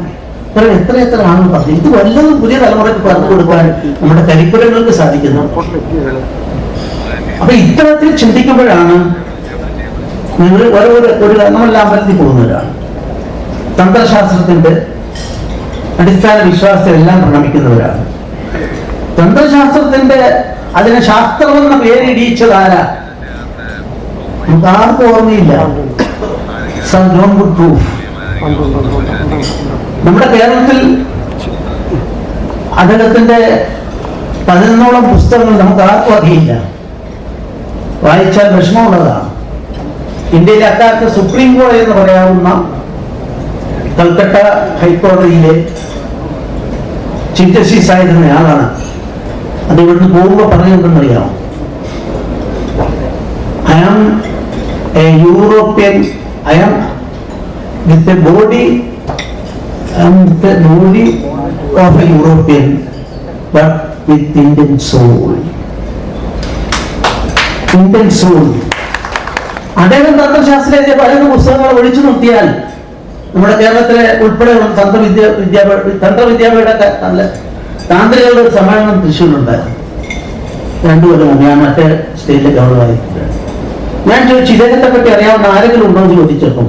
ഇത്ര എത്ര എത്ര ആണെന്ന് പറഞ്ഞു. ഇത് വല്ലതും പുതിയ തലമുറയ്ക്ക് പറഞ്ഞു കൊടുക്കാൻ നമ്മുടെ കരിക്കുലങ്ങൾക്ക് സാധിക്കുന്നു. അപ്പൊ ഇത്തരത്തിൽ ചിന്തിക്കുമ്പോഴാണ് നിങ്ങൾ ഓരോ ഒരു നമ്മളെല്ലാം അമ്പലത്തിൽ പോകുന്നവരാണ്. തന്ത്രശാസ്ത്രത്തിന്റെ അടിസ്ഥാന വിശ്വാസത്തെ എല്ലാം പ്രണമിക്കുന്നവരാണ്. തന്ത്രശാസ്ത്രത്തിന്റെ അതിനെ ശാസ്ത്രമെന്ന പേരിടിയിച്ചതാരാ? നമുക്ക് ഓർമ്മയില്ല. സർ ജോൺ നമ്മുടെ കേരളത്തിൽ അദ്ദേഹത്തിന്റെ പതിനൊന്നോളം പുസ്തകങ്ങൾ നമുക്ക് ആർക്കും അറിയില്ല. വായിച്ചാൽ വിഷമമുള്ളതാണ്. ഇന്ത്യയിലെ അക്കാലത്ത് സുപ്രീം കോടതി എന്ന് പറയാവുന്ന കൽക്കട്ട ഹൈക്കോടതിയിലെ ചീഫ് ജസ്റ്റിസ് ആയിരുന്ന ആളാണ്. അത് ഇവിടുന്ന് പോകുമ്പോൾ പറഞ്ഞിട്ടുണ്ടെന്നറിയാമോ I am European I am with a body and with a body of a European, but with Indian soul. Indian soul. അദ്ദേഹം തന്ത്രശാസ്ത്രത്തെ പല പുസ്തകങ്ങൾ ഒഴിച്ചു നിർത്തിയാൽ നമ്മുടെ കേരളത്തിലെ ഉൾപ്പെടെ തന്ത്രവിദ്യ വിദ്യാഭ്യാസ തന്ത്രവിദ്യാപീഠ നല്ല താന്ത്രികളുടെ ഒരു സമ്മേളനം തൃശ്ശൂരിലുണ്ടായിരുന്നു രണ്ടു കൊല്ലം മുമ്പ് ഞാൻ മറ്റേ സ്റ്റേറ്റിലെ ഗവർണറായിട്ടുണ്ട് ഞാൻ ചോദിച്ചു ഇദ്ദേഹത്തെ പറ്റി അറിയാവുന്ന ആരെങ്കിലും ഉണ്ടോ എന്ന് ചോദിച്ചപ്പോൾ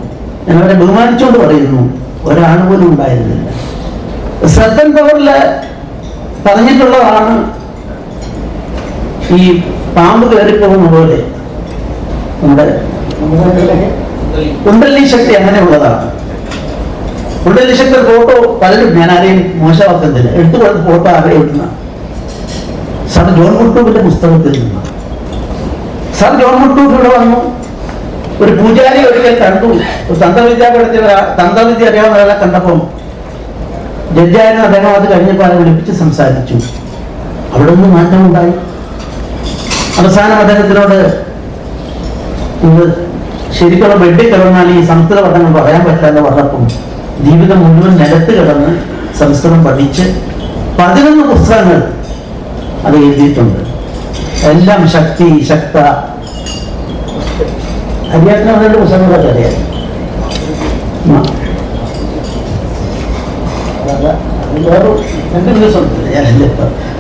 ഞാൻ അവരെ ബഹുമാനിച്ചുകൊണ്ട് പറയുന്നു ഒരാൾ പോലും ഉണ്ടായിരുന്നില്ല. ശ്രദ്ധൻ പവറിൽ പറഞ്ഞിട്ടുള്ളതാണ് ഈ പാമ്പ് കയറിപ്പോകുന്ന പോലെ നമ്മുടെ കുണ്ടലി ശക്തി അങ്ങനെയുള്ളതാണ്. കുണ്ടലി ശക്തി ഫോട്ടോ പലരും ഞാൻ ആരെയും മോശമാക്കുന്നില്ല എടുത്തു കൊടുത്ത ഫോട്ടോ ആരെയും ഇടുന്ന. സാർ ജോൺ മുട്ടൂബിന്റെ പുസ്തകത്തിൽ നിന്ന്. സാർ ജോൺ മുട്ടൂബ് ഇവിടെ വന്നു. ഒരു പൂജാരി ഒരിക്കൽ കണ്ടു. ഒരു തന്ത്രവിദ്യാപീഠത്തിൽ ഒരാ- തന്ത്രവിദ്യ അറിയാവുന്ന ഒരാളെ കണ്ടപ്പോൾ ജഡ്ജായിരുന്നു അദ്ദേഹം അത് കഴിഞ്ഞപ്പോൾ അത് വിളിപ്പിച്ച് സംസാരിച്ചു. അവിടെ ഒന്ന് മാറ്റമുണ്ടായി. അവസാനം അദ്ദേഹത്തിനോട് ഇത് ശരിക്കുള്ള ബെഡിൽ കിടന്നാൽ ഈ സംസ്കൃത പഠനം പറയാൻ പറ്റാതെ പറഞ്ഞപ്പം ജീവിതം മുഴുവൻ നിലത്ത് കിടന്ന് സംസ്കൃതം പഠിച്ച് പതിനൊന്ന് പുസ്തകങ്ങൾ അത് എഴുതിയിട്ടുണ്ട്. എല്ലാം ശക്തി ശക്ത. അറിയാത്തിന് രണ്ട് പുസ്തകങ്ങളൊക്കെ അറിയാം.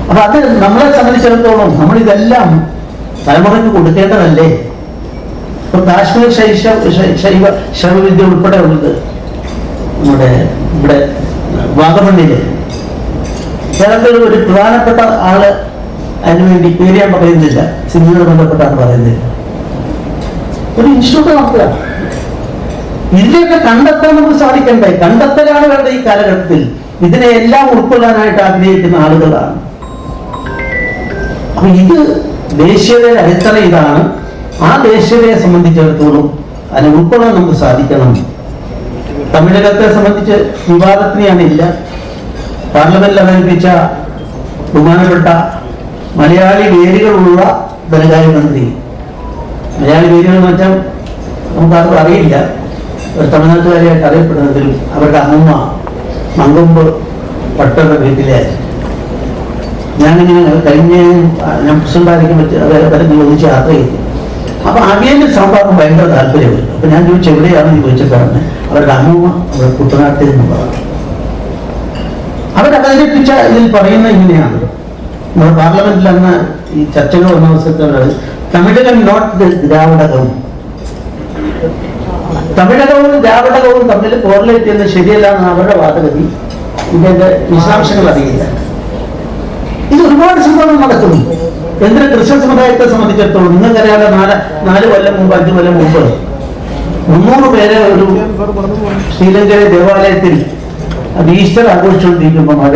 അപ്പൊ അത് നമ്മളെ സംബന്ധിച്ചിടത്തോളം നമ്മൾ ഇതെല്ലാം തലമുറയ്ക്ക് കൊടുക്കേണ്ടതല്ലേ? ഇപ്പൊ കാശ്മീർ ശൈശ ശൈവ ശൈവവിദ്യ ഉൾപ്പെടെ ഉള്ളത് നമ്മുടെ ഇവിടെ വാഗമണ്ണിൽ. കേരളത്തിൽ ഒരു പ്രധാനപ്പെട്ട ആൾ അതിനുവേണ്ടി പേര് ഞാൻ പറയുന്നില്ല. സിനിമയോട് ബന്ധപ്പെട്ടാണ് പറയുന്നത്. ഒരു ഇൻസ്റ്റിറ്റ്യൂട്ട് നടത്തുക. ഇതിനെയൊക്കെ കണ്ടെത്താൻ നമുക്ക് സാധിക്കണ്ടേ? കണ്ടെത്തലാണ് വേണ്ട ഈ കാലഘട്ടത്തിൽ. ഇതിനെ എല്ലാം ഉൾക്കൊള്ളാനായിട്ട് ആഗ്രഹിക്കുന്ന ആളുകളാണ്. അപ്പൊ ഇത് ദേശീയതയുടെ അടിത്തറ ഇതാണ്. ആ ദേശീയതയെ സംബന്ധിച്ചിടത്തോളം അതിനെ ഉൾക്കൊള്ളാൻ നമുക്ക് സാധിക്കണം. തമിഴകത്തെ സംബന്ധിച്ച് വിവാദത്തിനെയാണ് ഇല്ല. പാർലമെന്റിൽ അവതരിപ്പിച്ച ബഹുമാനപ്പെട്ട മലയാളി വേരുകളുള്ള ധനകാര്യമന്ത്രി മലയാളി വേരുകൾ വെച്ചാൽ നമുക്കാർക്കും അറിയില്ല. ഒരു തമിഴ്നാട്ടുകാരിയായിട്ട് അറിയപ്പെടുന്നതിലും അവരുടെ അമ്മ മങ്കൊമ്പ് പട്ടയുടെ വീട്ടിലെ ഞാനിങ്ങനെ കഴിഞ്ഞ ഞാൻ പ്രസിഡന്റായിരിക്കും പറ്റി അവരെ ചോദിച്ച് യാത്ര ചെയ്തു. അപ്പൊ അവിയലിന് സാമ്പാറും ഭയങ്കര താല്പര്യമുണ്ട്. അപ്പൊ ഞാൻ ചോദിച്ചു എവിടെയാണെന്ന് ചോദിച്ചപ്പോഴാണ് അവരുടെ അമ്മൂമ്മ അവരുടെ കുട്ടനാട്ടിൽ നിന്ന് പറഞ്ഞു അവരവതരിപ്പിച്ച ഇതിൽ പറയുന്ന ഇങ്ങനെയാണ്. പാർലമെന്റിൽ അന്ന് ഈ ചർച്ചകൾ വന്ന അവസരത്തിലാണ് തമിഴകം നോട്ട് ദ്രാവിഡകവും തമിഴകവും ദ്രാവിഡകവും തമ്മിൽ കോറിലേറ്റ് ചെയ്യുന്നത് ശരിയല്ല എന്നാണ് അവരുടെ വാദഗതി. ഇതിന്റെ വിശദാംശങ്ങൾ അറിയില്ല. ഇത് ഒരുപാട് സംഭവങ്ങൾ നടക്കുന്നു. എന്തിന് ക്രിസ്ത്യൻ സമുദായത്തെ സംബന്ധിച്ചിടത്തോളം നിങ്ങൾക്കറിയാതെ നാല് നാല് കൊല്ലം മുമ്പ് അഞ്ചു കൊല്ലം മുമ്പ് മുന്നൂറ് പേരെ ഒരു ശ്രീലങ്കയിലെ ദേവാലയത്തിൽ അത് ഈസ്റ്റർ ആഘോഷിച്ചുകൊണ്ടിരിക്കുമ്പോൾ മഴ